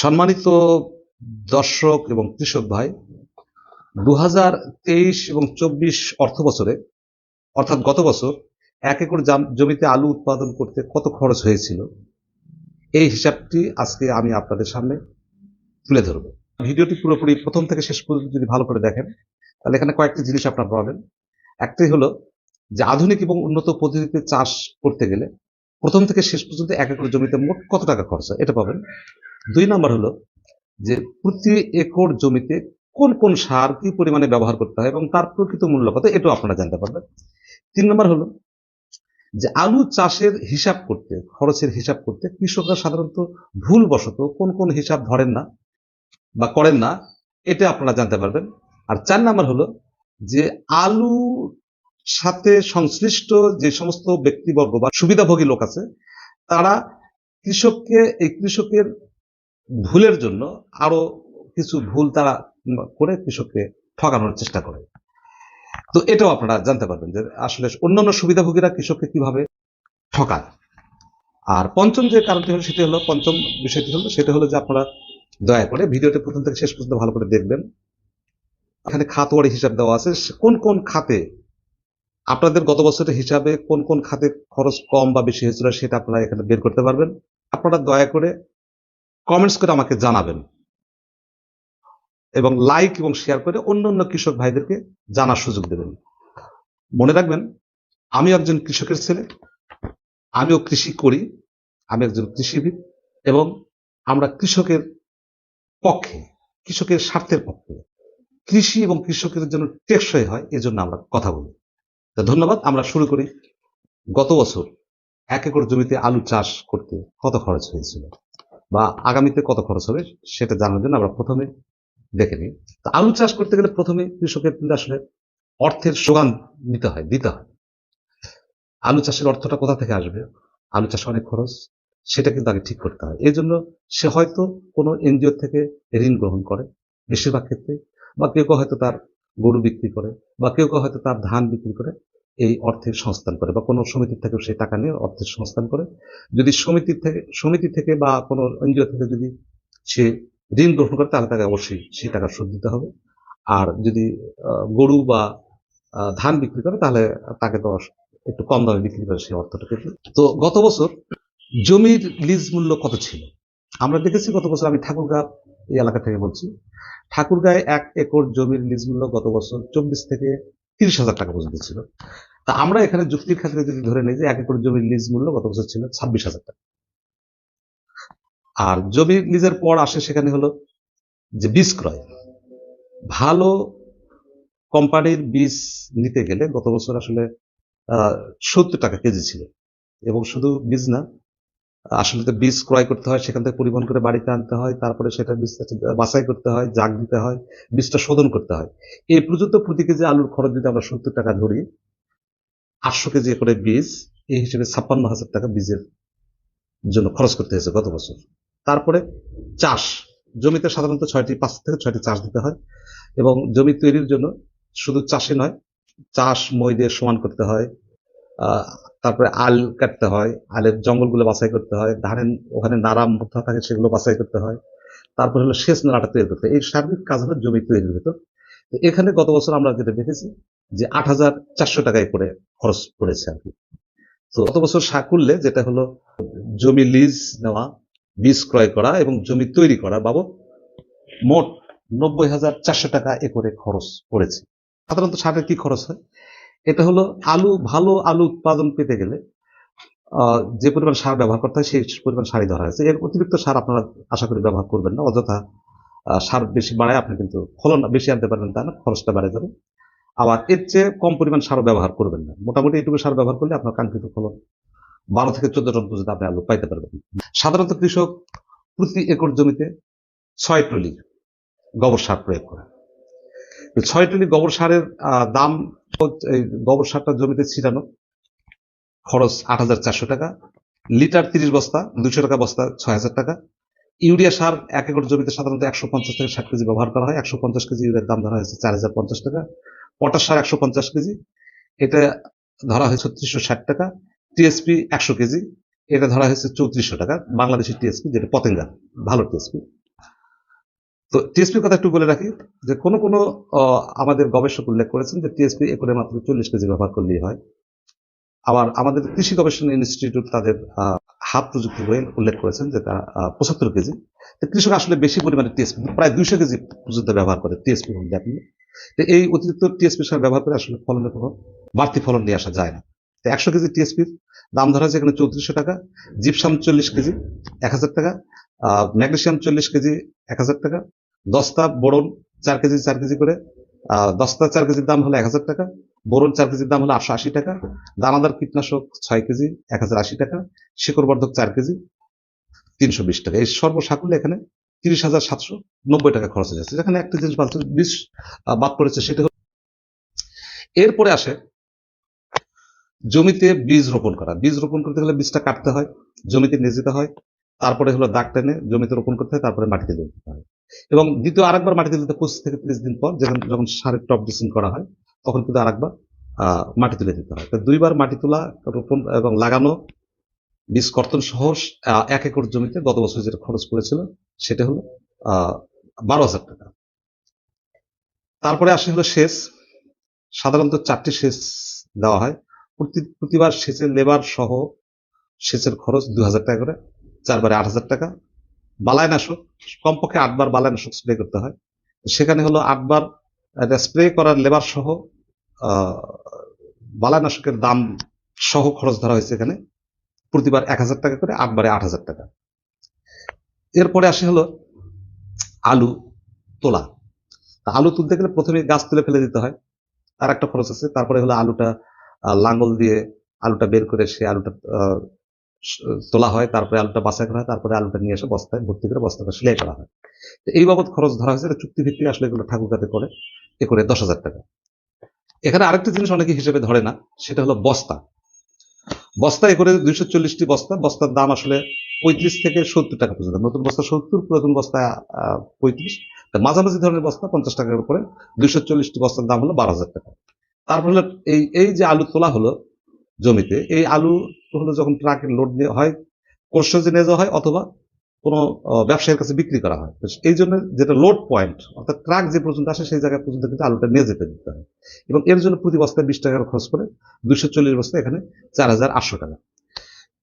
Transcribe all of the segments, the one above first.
সম্মানিত দর্শক এবং কৃষক ভাই দু হাজার তেইশ এবং চব্বিশ অর্থ বছরে, অর্থাৎ গত বছর, এক একর জমিতে আলু উৎপাদন করতে কত খরচ হয়েছিল? এই হিসাবটি আজকে আমি আপনাদের সামনে তুলে ধরব। ভিডিওটি পুরোপুরি প্রথম থেকে শেষ পর্যন্ত যদি ভালো করে দেখেন, তাহলে এখানে কয়েকটি জিনিস আপনারা পাবেন। একটাই হলো যে আধুনিক এবং উন্নত পদ্ধতিতে চাষ করতে গেলে প্রথম থেকে শেষ পর্যন্ত এক একর জমিতে মোট কত টাকা খরচ হয়, এটা পাবেন। দুই নম্বর হলো যে প্রতি একর জমিতে কোন কোন সার কি পরিমাণে ব্যবহার করতে হয় এবং তার প্রকৃত মূল্য কত, এটাও আপনারা জানতে পারবেন। তিন নম্বর হলো যে আলু চাষের হিসাব করতে, খরচের হিসাব করতে কৃষকরা সাধারণত ভুলবশত কোন কোন হিসাব ধরেন না বা করেন না, এটা আপনারা জানতে পারবেন। আর চার নাম্বার হলো যে আলু সাথে সংশ্লিষ্ট যে সমস্ত ব্যক্তিবর্গ বা সুবিধাভোগী লোক আছে, তারা কৃষককে, এই কৃষকের ভুলের জন্য আরও কিছু ভুল তারা করে কৃষককে ঠকানোর চেষ্টা করে। তো এটাও আপনারা জানতে পারবেন যে আসলে অন্যান্য সুবিধাভোগীরা কৃষককে কীভাবে ঠকায়। আর পঞ্চম যে কারণটি হলো সেটি হলো, পঞ্চম বিষয়টি হলো, সেটা হলো যে আপনারা দয়া করে ভিডিওটি প্রথম থেকে শেষ পর্যন্ত ভালো করে দেখবেন। এখানে খাতওয়ারি হিসাব দেওয়া আছে কোন কোন খাতে আপনাদের গত বছরের হিসাবে কোন কোন খাতে খরচ কম বা বেশি হয়েছিল সেটা আপনারা এখানে বের করতে পারবেন। আপনারা দয়া করে কমেন্টস করে আমাকে জানাবেন। এবং লাইক এবং শেয়ার করে অন্য অন্য কৃষক ভাইদেরকে জানার সুযোগ দেবেন। মনে রাখবেন আমি একজন কৃষকের ছেলে, আমিও কৃষি করি, আমি একজন কৃষিবিদ, এবং আমরা কৃষকের পক্ষে, কৃষকের স্বার্থের পক্ষে, কৃষি এবং কৃষকের জন্য টেকসই হয়, এজন্য আমরা কথা বলি। তো ধন্যবাদ, আমরা শুরু করি। গত বছর এক একর জমিতে আলু চাষ করতে কত খরচ হয়েছিল? বা আগামীতে কত খরচ হবে সেটা জানার জন্য আমরা প্রথমে দেখে নিই। তো আলু চাষ করতে গেলে প্রথমে কৃষকের কিন্তু আসলে অর্থের যোগান নিতে হয়, দিতে হয়। আলু চাষের অর্থটা কোথা থেকে আসবে? আলু চাষে অনেক খরচ, সেটা কিন্তু আগে ঠিক করতে হয়। এই জন্য সে হয়তো কোনো এনজিও থেকে ঋণ গ্রহণ করে বেশিরভাগ ক্ষেত্রে, বা কেউ কেউ হয়তো তার গরু বিক্রি করে, বা কেউ কেউ হয়তো তার ধান বিক্রি করে এই অর্থের সংস্থান করে বা কোনো সমিতির থেকে সেই টাকা নিয়ে অর্থের সংস্থান করে। যদি সমিতির থেকে, সমিতি থেকে বা কোনো এনজিও থেকে যদি সে ঋণ গ্রহণ করে, তাহলে তাকে অবশ্যই সেই টাকা শোধ দিতে হবে। আর যদি গরু বা ধান বিক্রি করে, তাহলে তাকে তো একটু কম দামে বিক্রি করে সেই অর্থটা পেতে। তো গত বছর জমির লিজ মূল্য কত ছিল? আমরা দেখেছি গত বছর, আমি ঠাকুরগাঁ এই এলাকা থেকে বলছি, ঠাকুরগাঁয়ে এক একর জমির লিজ মূল্য গত বছর চব্বিশ থেকে তিরিশ হাজার টাকা পর্যন্ত ছিল। তা আমরা এখানে যুক্তির ক্ষেত্রে যদি ধরে নিই যে এক একর জমির লিজ মূল্য গত বছর ছিল ছাব্বিশ হাজার টাকা। আর জমির লিজের পর আসে সেখানে হলো যে বীজ ক্রয়। ভালো কোম্পানির বীজ নিতে গেলে গত বছর আসলে সত্তর টাকা কেজি ছিল। এবং শুধু বীজ না, আসলে তো বীজ ক্রয় করতে হয়, সেখান থেকে পরিবহন করে বাড়িতে আনতে হয়, তারপরে সেটা বীজটা বাছাই করতে হয়, জাগ দিতে হয়, বীজটা শোধন করতে হয়। এই পর্যন্ত প্রতি কেজি আলুর খরচ যদি আমরা সত্তর টাকা ধরি আটশো কেজি করে বীজ এই হিসেবে ছাপ্পান্ন হাজার টাকা বীজের জন্য খরচ করতে হয়েছে গত বছর। তারপরে চাষ, জমিতে সাধারণত ছয়টি, পাঁচ থেকে ছয়টি চাষ দিতে হয় এবং জমি তৈরির জন্য শুধু চাষে নয়, চাষ মই দিয়ে সমান করতে হয় তারপরে আল কাটতে হয়, আলের জঙ্গলগুলো বাছাই করতে হয়, ধানের ওখানে নারাম ভুট্টা থাকে সেগুলো বাছাই করতে হয়, তারপরে হলো সেচ নালাটা তৈরি করতে এই সার্বিক কাজ হলো জমি তৈরির ভেতর। এখানে গত বছর আমরা যেটা দেখেছি যে আট হাজার চারশো টাকায় করে খরচ পড়েছে আর কি। তো গত বছর করলে যেটা হলো, জমি লিজ নেওয়া, বীজ ক্রয় করা এবং জমি তৈরি করা বাবদ মোট নব্বই হাজার চারশো টাকা একরে খরচ পড়েছে। সাধারণত সারের কি খরচ হয়? এটা হলো আলু, ভালো আলু উৎপাদন পেতে গেলে যে পরিমাণ সার ব্যবহার করতে হয় সেই পরিমাণ সারই ধরা হয়েছে। এর অতিরিক্ত সার আপনারা আশা করি ব্যবহার করবেন না, অযথা সার বেশি বাড়ায় আপনি কিন্তু ফলন বেশি আনতে পারবেন তা না, খরচটা বেড়ে যাবে। আবার এর চেয়ে কম পরিমাণ সার ব্যবহার করবেন না। মোটামুটি এইটুকু সার ব্যবহার করলে আপনার কাঙ্ক্ষিত ফলন বারো থেকে চোদ্দ টন পর্যন্ত আপনি আলু পাইতে পারবেন। সাধারণত কৃষক প্রতি একর জমিতে ছয় ট্রলি গোবর সার প্রয়োগ করে ছয় ট্রলি গোবর সারের দাম এই গোবর সারটা জমিতে ছিটানো খরচ আট হাজার চারশো টাকা, লিটার তিরিশ বস্তা দুশো টাকা বস্তা, ছয় হাজার টাকা। ইউরিয়া সার এক একর জমিতে সাধারণত একশো পঞ্চাশ থেকে ষাট কেজি ব্যবহার করা হয়, একশো পঞ্চাশ কেজি ইউরিয়ার দাম ধরা হয়েছে চার হাজার পঞ্চাশ টাকা। পটাশ সার একশো পঞ্চাশ কেজি, এটা ধরা হয়েছে ছত্রিশশো ষাট টাকা, টিএসপি একশো কেজি, এটা ধরা হয়েছে চৌত্রিশশো টাকা বাংলাদেশের টিএসপি, যেটা পতেঙ্গা, ভালো টিএসপি। তো টিএসপির কথা একটু বলে রাখি, যে কোনো কোনো আমাদের গবেষক উল্লেখ করেছেন যে টিএসপি একরে মাত্র চল্লিশ কেজি ব্যবহার করলেই হয়। আবার আমাদের কৃষি গবেষণা ইনস্টিটিউট তাদের হাত প্রযুক্তি বইয়ে উল্লেখ করেছেন যে তারা পঁচাত্তর কেজি। কৃষক আসলে বেশি পরিমাণে টিএসপি, প্রায় দুইশো কেজি পর্যন্ত ব্যবহার করে টিএসপি দেখেন তো এই অতিরিক্ত টিএসপি সার ব্যবহার করে আসলে ফলনের কোনো বাড়তি ফলন নিয়ে আসা যায় না। তো একশো কেজি টিএসপির দাম ধরা হয়েছে এখানে চৌত্রিশশো টাকা জিপসাম চল্লিশ কেজি এক হাজার টাকা আহ, ম্যাগনেসিয়াম চল্লিশ কেজি এক হাজার টাকা দস্তা বোরন চার কেজি চার কেজি করে দস্তা চার কেজির দাম হলো এক হাজার টাকা বোরন চার কেজির দাম হলো আটশো আশি টাকা দানাদার কীটনাশক ছয় কেজি এক হাজার আশি টাকা শিকড়বর্ধক চার কেজি তিনশো বিশ টাকা। এই সর্বসাকুল্যে এখানে তিরিশ হাজার সাতশো নব্বই টাকা খরচ হয়ে যাচ্ছে। যেখানে একটা জিনিস বিশ বাদ পড়েছে, সেটা এরপরে আসে জমিতে বীজ রোপণ করা। বীজ রোপণ করতে গেলে বীজটা কাটতে হয়, জমিতে নিয়ে যেতে হয়। তারপরে হলো দাগ টেনে জমিতে রোপণ করতে হয়, তারপরে মাটিতে দিতে হয়। এবং দ্বিতীয় আরেকবার মাটিতে দিতে পঁচিশ থেকে তিরিশ দিন পর যখন যখন সারের টপ ড্রেসিং করা হয়, তখন কিন্তু আরেকবার মাটি তুলে দিতে হয়। তো দুইবার মাটি তোলা, রোপণ এবং লাগানো বীজ কর্তন সহ এক একর জমিতে গত বছর যেটা খরচ পড়েছিল সেটা হলো বারো হাজার টাকা। তারপরে আসে হলো সেচ। সাধারণত চারটি সেচ দেওয়া হয়। প্রতি প্রতিবার সেচের লেবার সহ সেচের খরচ দু হাজার টাকা করে চারবারে আট হাজার টাকা। বালাইনাশক কমপক্ষে আটবার বালাইনাশক স্প্রে করতে হয়। সেখানে হলো আটবার স্প্রে করার লেবার সহ আহ, বালাইনাশকের দাম সহ খরচ ধরা হয়েছে এখানে। প্রতিবার এক হাজার টাকা করে, আটবারে আট হাজার টাকা। এরপরে আসে হলো আলু তোলা। আলু তুলতে গেলে প্রথমে গাছ তুলে ফেলে দিতে হয়। তার একটা খরচ আছে। তারপরে হলো আলুটা লাঙ্গল দিয়ে আলুটা বের করে সে আলুটা তোলা হয়। তারপরে আলুটা বাছাই করা হয়। তারপরে আলুটা নিয়ে এসে বস্তায়, ভর্তি করে বস্তাটা সেলাই করা হয়। তো এই বাবদ খরচ ধরা হয়েছে। চুক্তি চুক্তিভিত্তিক আসলে এগুলো ঠাকুরগাতে করে এ করে দশ হাজার টাকা। এখানে আরেকটা জিনিস অনেকে হিসেবে ধরে না। সেটা হলো বস্তা। বস্তা এ করে দুইশো চল্লিশটি বস্তা, বস্তার দাম আসলে পঁয়ত্রিশ থেকে সত্তর টাকা পর্যন্ত। নতুন বস্তা সত্তর, পুরাতন বস্তা পঁয়ত্রিশ। মাঝামাঝি ধরনের বস্তা, পঞ্চাশ টাকার উপরে। দুইশো চল্লিশটি বস্তার দাম হলো বারো হাজার টাকা। তারপর এই এই যে আলু তোলা হলো জমিতে, এই আলু হলো যখন ট্রাকের লোড নিয়ে হয় কোর্সে নিয়ে যাওয়া হয় অথবা কোনো ব্যবসায়ীর কাছে বিক্রি করা হয়। এই জন্য যেটা লোড পয়েন্ট অর্থাৎ ট্রাক যে পর্যন্ত আসে সেই জায়গা পর্যন্ত কিন্তু আলুটা নিয়ে যেতে দিতে হয়। এবং এর জন্য প্রতি বস্তায় বিশ টাকার খরচ করে দুইশো চল্লিশ বস্তা এখানে চার হাজার আটশো টাকা।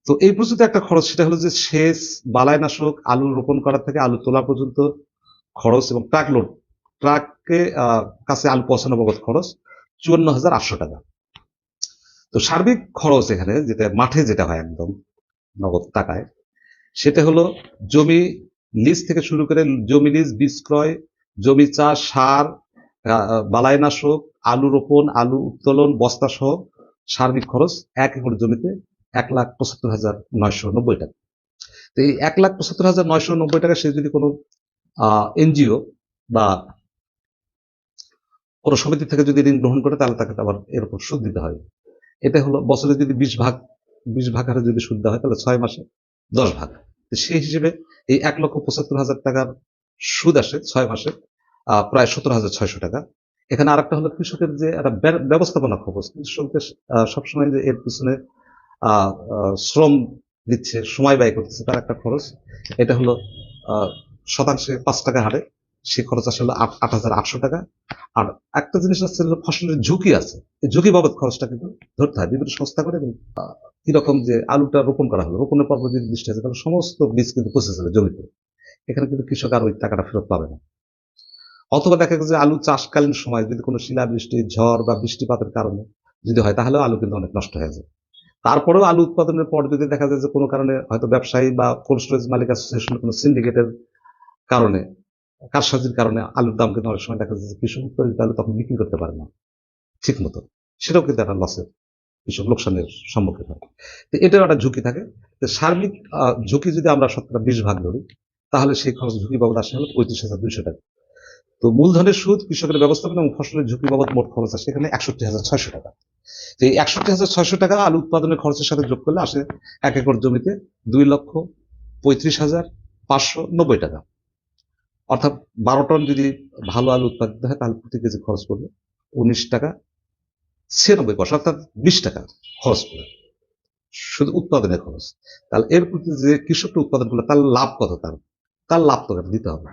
তো এই পর্যন্ত একটা খরচ সেটা হলো যে সেচ, বালাইনাশক, আলু রোপণ করা থেকে আলু তোলা পর্যন্ত খরচ এবং ট্রাক লোড ট্রাককে কাছে আলু পৌঁছানো বাবদ খরচ চুয়ান্ন হাজার আটশো টাকা। তো সার্বিক খরচ এখানে যেটা, মাঠে যেটা হয় একদম নগদ টাকায় সেটা হলো জমি লিজ থেকে শুরু করে জমি লিজ বীজ ক্রয় জমি চাষ, সার বালাইনাশক, আলু রোপণ, আলু উত্তোলন, বস্তা সহ সার্বিক খরচ এক একর জমিতে এক লাখ পঁচাত্তর হাজার নয়শো নব্বই টাকা। তো এই এক লাখ পঁচাত্তর হাজার নয়শো নব্বই টাকা সে যদি কোনো এনজিও বা কোনো সমিতি থেকে যদি ঋণ গ্রহণ করে, তাহলে তাকে আবার এর উপর সুদ দিতে হয়। এটা হলো বছরে যদি বিশ ভাগ বিশ ভাগ হারে যদি সুদ দেওয়া হয়, তাহলে ছয় মাসে দশ ভাগ। সেই হিসেবে এই এক লক্ষ পঁচাত্তর হাজার টাকার সুদ আসে ছয় মাসে প্রায় সতেরো হাজার ছয়শো টাকা। এখানে আর একটা হলো কৃষকের যে একটা ব্যবস্থাপনা খবর। কৃষকদের সবসময় যে এর পিছনে শ্রম দিচ্ছে, সময় ব্যয় করতেছে, তার একটা খরচ। এটা হলো শতাংশে পাঁচ টাকা হারে। সে খরচ আসলে আট হাজার আটশো টাকা। আর একটা জিনিস আছে ফসলের ঝুঁকি আছে। এই ঝুঁকি বাবদ খরচটা কিন্তু ধরতে হয়। বিভিন্ন সংস্থা করে এবং কীরকম যে আলুটা রোপণ করা হলো রোপণের পর যদি বৃষ্টি আছে তাহলে সমস্ত বীজ কিন্তু পচে যাবে জমিতে। এখানে কিন্তু কৃষক আর ওই টাকাটা ফেরত পাবে না। অথবা দেখা গেছে আলু চাষকালীন সময় যদি কোনো শিলাবৃষ্টি, ঝড় বা বৃষ্টিপাতের কারণে যদি হয়, তাহলেও আলু কিন্তু অনেক নষ্ট হয়ে যায়। তারপরেও আলু উৎপাদনের পর যদি দেখা যায় যে কোনো কারণে হয়তো ব্যবসায়ী বা কোল্ড স্টোরেজ মালিক অ্যাসোসিয়েশন কোনো সিন্ডিকেটের কারণে কারসাজির কারণে আলুর দাম কিন্তু অনেক সময় দেখা যাচ্ছে কৃষক উৎপাদিত আলু তখন বিক্রি করতে পারে না ঠিক মতো সেটাও কিন্তু একটা লসের কৃষক লোকসানের সম্মুখীন হয়। তো এটাও একটা ঝুঁকি থাকে। তো সার্বিক ঝুঁকি যদি আমরা শতকরা বিশ ভাগ ধরি, তাহলে সেই খরচ ঝুঁকি বাবদ আসে হলো পঁয়ত্রিশ হাজার দুইশো টাকা। তো মূলধনের সুদ, কৃষকের ব্যবস্থাপনা এবং ফসলের ঝুঁকি বাবদ মোট খরচ আসে এখানে একষট্টি হাজার ছয়শো টাকা। তো এই একষট্টি হাজার ছয়শো টাকা আলু উৎপাদনের খরচের সাথে যোগ করলে আসে এক একর জমিতে দুই লক্ষ পঁয়ত্রিশ হাজার পাঁচশো নব্বই টাকা। অর্থাৎ বারো টন যদি ভালো আলু উৎপাদিত হয়, তাহলে প্রতি কেজি খরচ পড়বে উনিশ টাকা ছিয়ানব্বই পয়সা, অর্থাৎ বিশ টাকা খরচ পড়বে। শুধু উৎপাদনের খরচ। তাহলে এর প্রতি যে কৃষকটা উৎপাদন করলে, তার লাভ কত তার? তার লাভ তো দিতে হবে।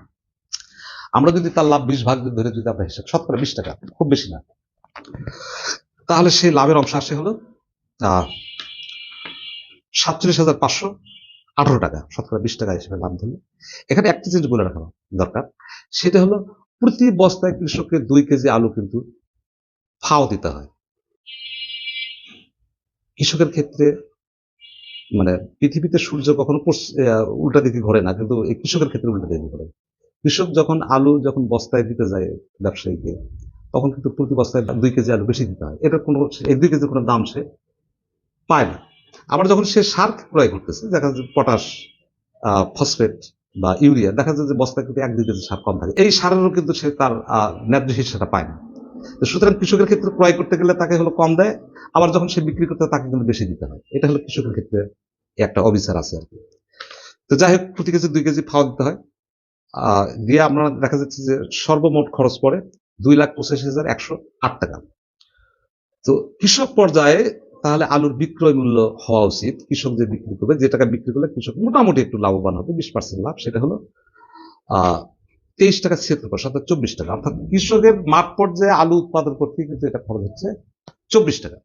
আমরা যদি তার লাভ বিশ ভাগ ধরে যদি আমরা হিসাব, শতকরা বিশ টাকা, খুব বেশি না। তাহলে সেই লাভের অংশ আসে হলো সাতচল্লিশ হাজার পাঁচশো আঠারো টাকা, শতকরা বিশ টাকা হিসেবে লাভ ধরলে। এখানে একটা জিনিস বলে রাখা দরকার, সেটা হলো প্রতি বস্তায় কৃষককে দুই কেজি আলু কিন্তু ফাও দিতে হয়। কৃষকের ক্ষেত্রে মানে পৃথিবীতে সূর্য কখনো উল্টা দিকে ঘোরে না, কিন্তু এই কৃষকের ক্ষেত্রে উল্টা দিকে ঘোরে। কৃষক যখন আলু যখন বস্তায় দিতে যায় ব্যবসায়ীকে তখন কিন্তু প্রতি বস্তায় দুই কেজি আলু বেশি দিতে হয়। এটা কোনো এই দুই কেজি কোনো দাম সে পায় না। আবার যখন সে সার ক্রয় করতেছে, দেখা যাচ্ছে পটাশ ফসফেট বা ইউরিয়া, দেখা যায় যে বস্তায় কিন্তু এক দুই কেজি সার কম থাকে। এই সারেরও কিন্তু সে তার ন্যায্য হিসেবে পায় না। তো সুতরাং কৃষকের ক্ষেত্রে ক্রয় করতে গেলে তাকে হলো কম দেয়, আবার যখন সে বিক্রি করতে তাকে কিন্তু বেশি দিতে হয়। এটা হলো কৃষকের ক্ষেত্রে একটা অবিচার আছে আর কি। তো যাই হোক, প্রতি কেজি দুই কেজি ফাওয়া দিতে হয়। দিয়ে আমরা দেখা যাচ্ছে যে সর্বমোট খরচ পড়ে দুই লাখ পঁচাশি হাজার একশো আট টাকা। তো কৃষক পর্যায়ে তাহলে আলুর বিক্রয় মূল্য হওয়া উচিত, কৃষক যে বিক্রি করবে, যে টাকা বিক্রি করলে কৃষক মোটামুটি একটু লাভবান হবে, বিশ পার্সেন্ট লাভ, সেটা হলো তেইশ টাকা ছিয়াত্তর পয়সা অর্থাৎ চব্বিশ টাকা। অর্থাৎ কৃষকের মাঠ পর্যায়ে আলু উৎপাদন করতে কিন্তু এটা খরচ হচ্ছে, চব্বিশ টাকা।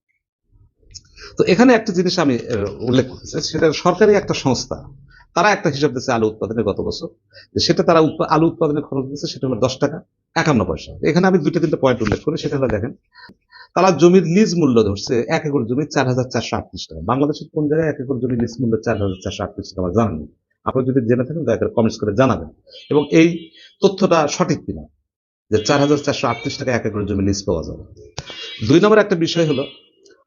তো এখানে একটা জিনিস আমি উল্লেখ করতে চাই, সেটা সরকারি একটা সংস্থা, তারা একটা হিসাব দিচ্ছে আলু উৎপাদনের গত বছর সেটা তারা আলু উৎপাদনের খরচ দিচ্ছে সেটা হলো দশ টাকা, একান্ন পয়সা। এখানে আমি দুইটা তিনটা পয়েন্ট উল্লেখ করি, সেটা হলো দেখেন তারা জমির লিজ মূল্য ধরছে এক একর জমি চার হাজার চারশো আটত্রিশ টাকা। বাংলাদেশের কোন জায়গায় এক একর জমি লিজ মূল্য চার হাজার চারশো আটত্রিশ টাকা আমার জানা নেই। আপনি যদি জেনে থাকেন, দয়া করে কমেন্টস করে জানাবেন। এবং এই তথ্যটা সঠিক কিনা? যে চার হাজার চারশো আটত্রিশ টাকা এক একর জমি লিজ পাওয়া যাবে। দুই নম্বর একটা বিষয় হলো,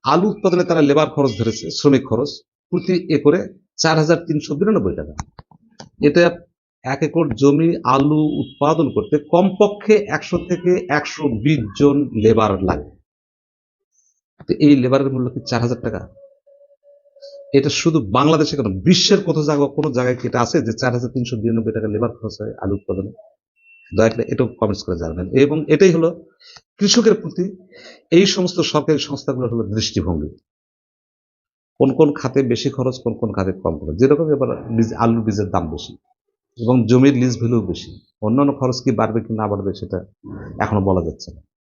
আলু উৎপাদনে তারা লেবার খরচ ধরেছে, শ্রমিক খরচ প্রতি একরে চার হাজার তিনশো বিরানব্বই টাকা। এটা এক একর জমি আলু উৎপাদন করতে কমপক্ষে একশো থেকে একশো বিশ জন লেবার লাগে। তো এই লেবারের মূল্য কি চার হাজার টাকা? এটা শুধু বাংলাদেশে কেন? বিশ্বের কত জায়গা, কোনো জায়গায় কি এটা আছে যে চার হাজার তিনশো বিরানব্বই টাকা লেবার খরচ হয় আলু উৎপাদনে? দয়া করে এটাও কমেন্টস করে জানাবেন। এবং এটাই হলো কৃষকের প্রতি এই সমস্ত সরকারি সংস্থাগুলোর হলো দৃষ্টিভঙ্গি। কোন কোন খাতে বেশি খরচ, কোন কোন খাতে কম খরচ। যেরকম এবার আলুর বীজের দাম বেশি এবং জমির লিজ ভ্যালু বেশি। অন্যান্য খরচ কি বাড়বে কি না বাড়বে সেটা এখনও বলা যাচ্ছে না।